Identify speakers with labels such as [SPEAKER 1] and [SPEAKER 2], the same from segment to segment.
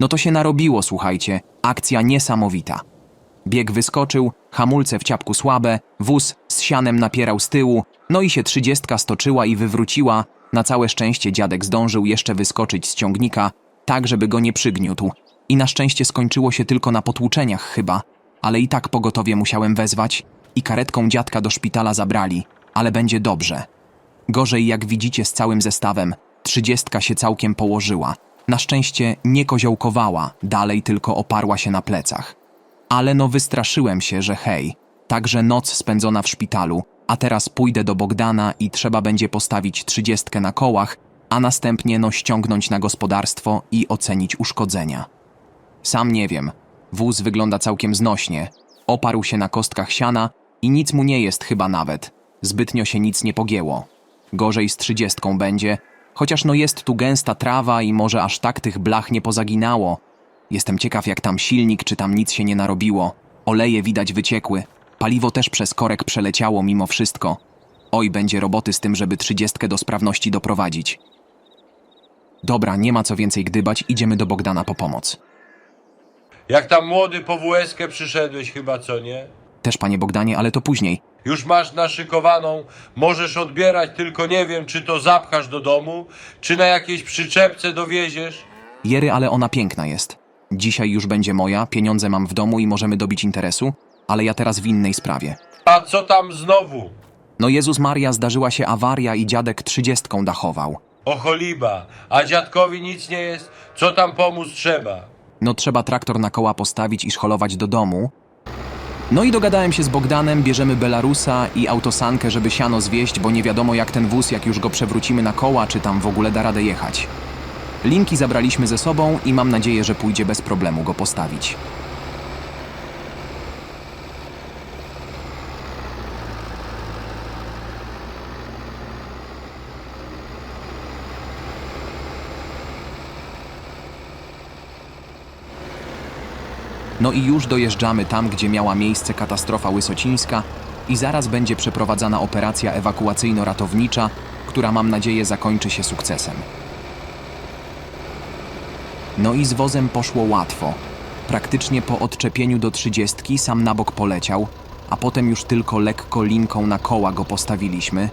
[SPEAKER 1] No to się narobiło, słuchajcie. Akcja niesamowita. Bieg wyskoczył, hamulce w ciapku słabe, wóz z sianem napierał z tyłu, no i się trzydziestka stoczyła i wywróciła. Na całe szczęście dziadek zdążył jeszcze wyskoczyć z ciągnika, tak żeby go nie przygniótł. I na szczęście skończyło się tylko na potłuczeniach chyba, ale i tak pogotowie musiałem wezwać i karetką dziadka do szpitala zabrali, ale będzie dobrze. Gorzej jak widzicie z całym zestawem, trzydziestka się całkiem położyła. Na szczęście nie koziołkowała, dalej tylko oparła się na plecach. Ale no wystraszyłem się, że hej, także noc spędzona w szpitalu, a teraz pójdę do Bogdana i trzeba będzie postawić trzydziestkę na kołach, a następnie no ściągnąć na gospodarstwo i ocenić uszkodzenia. Sam nie wiem, wóz wygląda całkiem znośnie, oparł się na kostkach siana i nic mu nie jest chyba nawet, zbytnio się nic nie pogięło. Gorzej z trzydziestką będzie, chociaż no jest tu gęsta trawa i może aż tak tych blach nie pozaginało. Jestem ciekaw jak tam silnik, czy tam nic się nie narobiło. Oleje widać wyciekły, paliwo też przez korek przeleciało mimo wszystko. Oj, będzie roboty z tym, żeby trzydziestkę do sprawności doprowadzić. Dobra, nie ma co więcej gdybać, idziemy do Bogdana po pomoc.
[SPEAKER 2] Jak tam młody po WS-kę przyszedłeś chyba, co nie?
[SPEAKER 1] Też panie Bogdanie, ale to później.
[SPEAKER 2] Już masz naszykowaną, możesz odbierać, tylko nie wiem, czy to zapchasz do domu, czy na jakiejś przyczepce dowieziesz.
[SPEAKER 1] Jery, ale ona piękna jest. Dzisiaj już będzie moja, pieniądze mam w domu i możemy dobić interesu, ale ja teraz w innej sprawie.
[SPEAKER 2] A co tam znowu?
[SPEAKER 1] No Jezus Maria, zdarzyła się awaria i dziadek trzydziestką dachował.
[SPEAKER 2] O choliba, a dziadkowi nic nie jest, co tam pomóc trzeba?
[SPEAKER 1] No trzeba traktor na koła postawić i szkolować do domu. No i dogadałem się z Bogdanem, bierzemy Belarusa i autosankę, żeby siano zwieść, bo nie wiadomo jak ten wóz, jak już go przewrócimy na koła, czy tam w ogóle da radę jechać. Linki zabraliśmy ze sobą i mam nadzieję, że pójdzie bez problemu go postawić. No i już dojeżdżamy tam, gdzie miała miejsce katastrofa łysocińska i zaraz będzie przeprowadzana operacja ewakuacyjno-ratownicza, która mam nadzieję zakończy się sukcesem. No i z wozem poszło łatwo. Praktycznie po odczepieniu do trzydziestki sam na bok poleciał, a potem już tylko lekko linką na koła go postawiliśmy.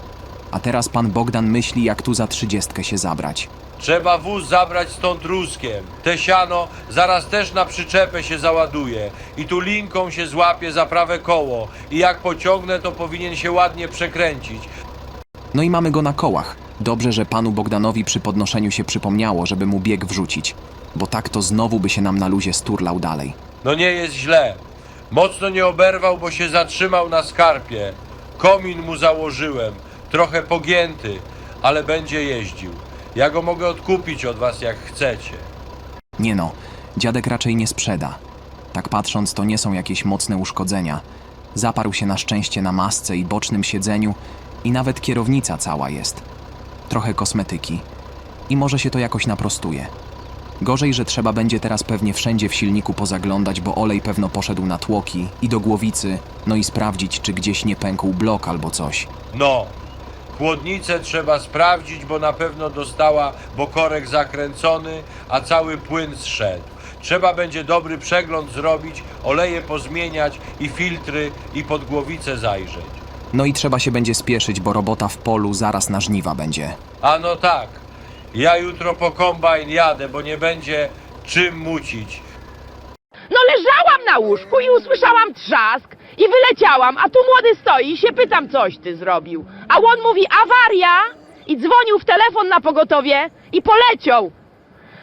[SPEAKER 1] A teraz pan Bogdan myśli, jak tu za trzydziestkę się zabrać.
[SPEAKER 2] Trzeba wóz zabrać stąd ruskiem. Te siano zaraz też na przyczepę się załaduje i tu linką się złapie za prawe koło i jak pociągnę, to powinien się ładnie przekręcić.
[SPEAKER 1] No i mamy go na kołach. Dobrze, że panu Bogdanowi przy podnoszeniu się przypomniało, żeby mu bieg wrzucić, bo tak to znowu by się nam na luzie sturlał dalej.
[SPEAKER 2] No nie jest źle. Mocno nie oberwał, bo się zatrzymał na skarpie. Komin mu założyłem, trochę pogięty, ale będzie jeździł. Ja go mogę odkupić od was jak chcecie.
[SPEAKER 1] Nie no, dziadek raczej nie sprzeda. Tak patrząc, to nie są jakieś mocne uszkodzenia. Zaparł się na szczęście na masce i bocznym siedzeniu i nawet kierownica cała jest. Trochę kosmetyki. I może się to jakoś naprostuje. Gorzej, że trzeba będzie teraz pewnie wszędzie w silniku pozaglądać, bo olej pewno poszedł na tłoki i do głowicy, no i sprawdzić, czy gdzieś nie pękł blok albo coś.
[SPEAKER 2] No, chłodnicę trzeba sprawdzić, bo na pewno dostała, bo korek zakręcony, a cały płyn zszedł. Trzeba będzie dobry przegląd zrobić, oleje pozmieniać i filtry i pod głowicę zajrzeć.
[SPEAKER 1] No i trzeba się będzie spieszyć, bo robota w polu zaraz na żniwa będzie.
[SPEAKER 2] A no tak, ja jutro po kombajn jadę, bo nie będzie czym mucić.
[SPEAKER 3] No leżałam na łóżku i usłyszałam trzask i wyleciałam, a tu młody stoi i się pytam, coś ty zrobił. A on mówi awaria i dzwonił w telefon na pogotowie i poleciał.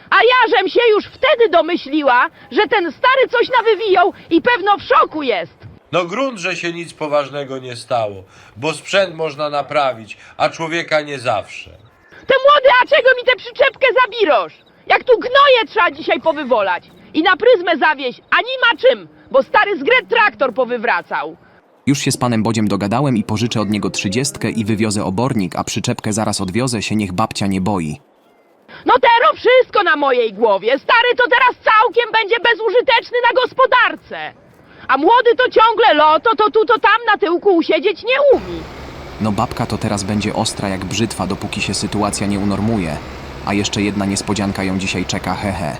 [SPEAKER 3] A ja żem się już wtedy domyśliła, że ten stary coś nawywijał i pewno w szoku jest.
[SPEAKER 2] No grunt, że się nic poważnego nie stało, bo sprzęt można naprawić, a człowieka nie zawsze.
[SPEAKER 3] Ty młody, a czego mi tę przyczepkę zabirosz? Jak tu gnoje trzeba dzisiaj powywolać i na pryzmę zawieźć, a nie ma czym, bo stary zgret traktor powywracał.
[SPEAKER 1] Już się z panem Bodziem dogadałem i pożyczę od niego trzydziestkę i wywiozę obornik, a przyczepkę zaraz odwiozę się, niech babcia nie boi.
[SPEAKER 3] No tero wszystko na mojej głowie. Stary to teraz całkiem będzie bezużyteczny na gospodarce. A młody to ciągle loto, to tu, to tam na tyłku usiedzieć nie umi.
[SPEAKER 1] No babka to teraz będzie ostra jak brzytwa, dopóki się sytuacja nie unormuje. A jeszcze jedna niespodzianka ją dzisiaj czeka, hehe.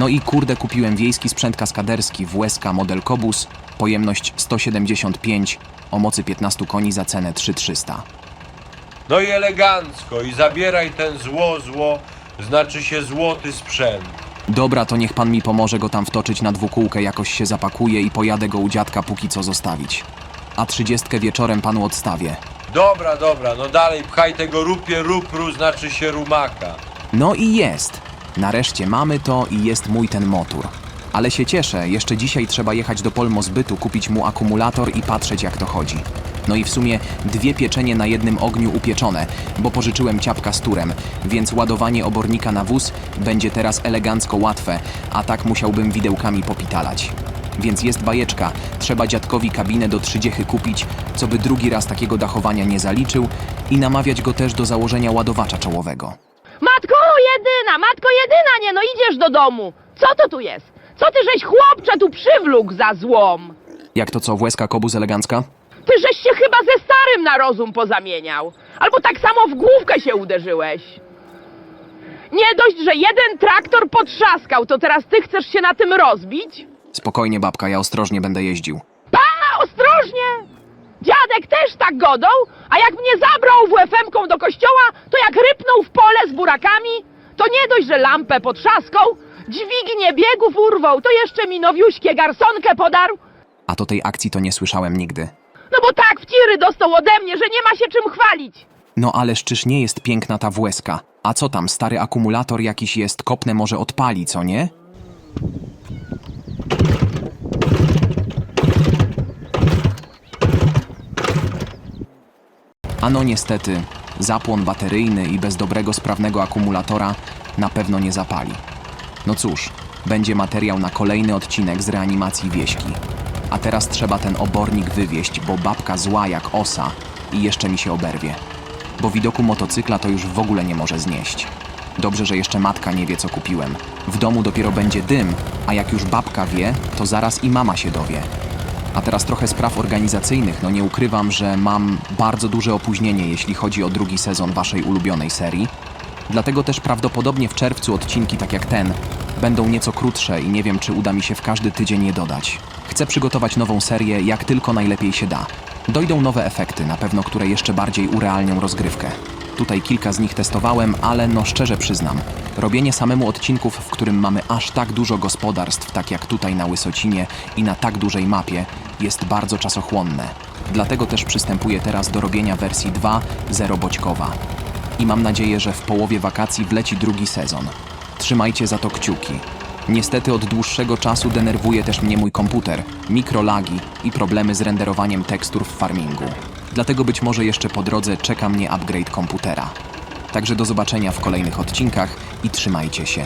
[SPEAKER 1] No i kurde kupiłem wiejski sprzęt kaskaderski WSK model Kobus, pojemność 175, o mocy 15 koni za cenę 3300.
[SPEAKER 2] No i elegancko i zabieraj ten zło zło, znaczy się złoty sprzęt.
[SPEAKER 1] Dobra, to niech pan mi pomoże go tam wtoczyć na dwukółkę, jakoś się zapakuje i pojadę go u dziadka póki co zostawić. A trzydziestkę wieczorem panu odstawię.
[SPEAKER 2] Dobra, dobra, no dalej pchaj tego rupie rupru, znaczy się rumaka.
[SPEAKER 1] No i jest. Nareszcie mamy to i jest mój ten motor. Ale się cieszę, jeszcze dzisiaj trzeba jechać do Polmozbytu, kupić mu akumulator i patrzeć jak to chodzi. No i w sumie dwie pieczenie na jednym ogniu upieczone, bo pożyczyłem ciapka z turem, więc ładowanie obornika na wóz będzie teraz elegancko łatwe, a tak musiałbym widełkami popitalać. Więc jest bajeczka, trzeba dziadkowi kabinę do trzydziechy kupić, co by drugi raz takiego dachowania nie zaliczył i namawiać go też do założenia ładowacza czołowego.
[SPEAKER 3] Matko jedyna, matko jedyna, nie no idziesz do domu. Co to tu jest? Co ty żeś chłopcze tu przywlókł za złom?
[SPEAKER 1] Jak to co, Włeska Kobus elegancka?
[SPEAKER 3] Ty żeś się chyba ze starym na rozum pozamieniał. Albo tak samo w główkę się uderzyłeś. Nie dość, że jeden traktor potrzaskał, to teraz ty chcesz się na tym rozbić?
[SPEAKER 1] Spokojnie, babka, ja ostrożnie będę jeździł.
[SPEAKER 3] Pa, ostrożnie! Dziadek też tak godał, a jak mnie zabrał WF-emką do kościoła, to jak rypnął w pole z burakami, to nie dość, że lampę potrzaskał, dźwignię biegów urwał, to jeszcze mi nowiuśkie garsonkę podarł.
[SPEAKER 1] A to tej akcji to nie słyszałem nigdy.
[SPEAKER 3] No bo tak w tiry dostał ode mnie, że nie ma się czym chwalić.
[SPEAKER 1] No ależ czyż nie jest piękna ta Włeska? A co tam, stary akumulator jakiś jest, kopnę może odpali, co nie? Ano niestety, zapłon bateryjny i bez dobrego sprawnego akumulatora na pewno nie zapali. No cóż, będzie materiał na kolejny odcinek z reanimacji wieśki. A teraz trzeba ten obornik wywieźć, bo babka zła jak osa i jeszcze mi się oberwie. Bo widoku motocykla to już w ogóle nie może znieść. Dobrze, że jeszcze matka nie wie, co kupiłem. W domu dopiero będzie dym, a jak już babka wie, to zaraz i mama się dowie. A teraz trochę spraw organizacyjnych. No nie ukrywam, że mam bardzo duże opóźnienie, jeśli chodzi o drugi sezon waszej ulubionej serii. Dlatego też prawdopodobnie w czerwcu odcinki tak jak ten będą nieco krótsze i nie wiem, czy uda mi się w każdy tydzień je dodać. Chcę przygotować nową serię jak tylko najlepiej się da. Dojdą nowe efekty, na pewno które jeszcze bardziej urealnią rozgrywkę. Tutaj kilka z nich testowałem, ale no szczerze przyznam, robienie samemu odcinków, w którym mamy aż tak dużo gospodarstw, tak jak tutaj na Łysocinie i na tak dużej mapie, jest bardzo czasochłonne. Dlatego też przystępuję teraz do robienia wersji 2 zero boćkowa i mam nadzieję, że w połowie wakacji wleci drugi sezon. Trzymajcie za to kciuki. Niestety od dłuższego czasu denerwuje też mnie mój komputer, mikrolagi i problemy z renderowaniem tekstur w farmingu. Dlatego być może jeszcze po drodze czeka mnie upgrade komputera. Także do zobaczenia w kolejnych odcinkach i trzymajcie się.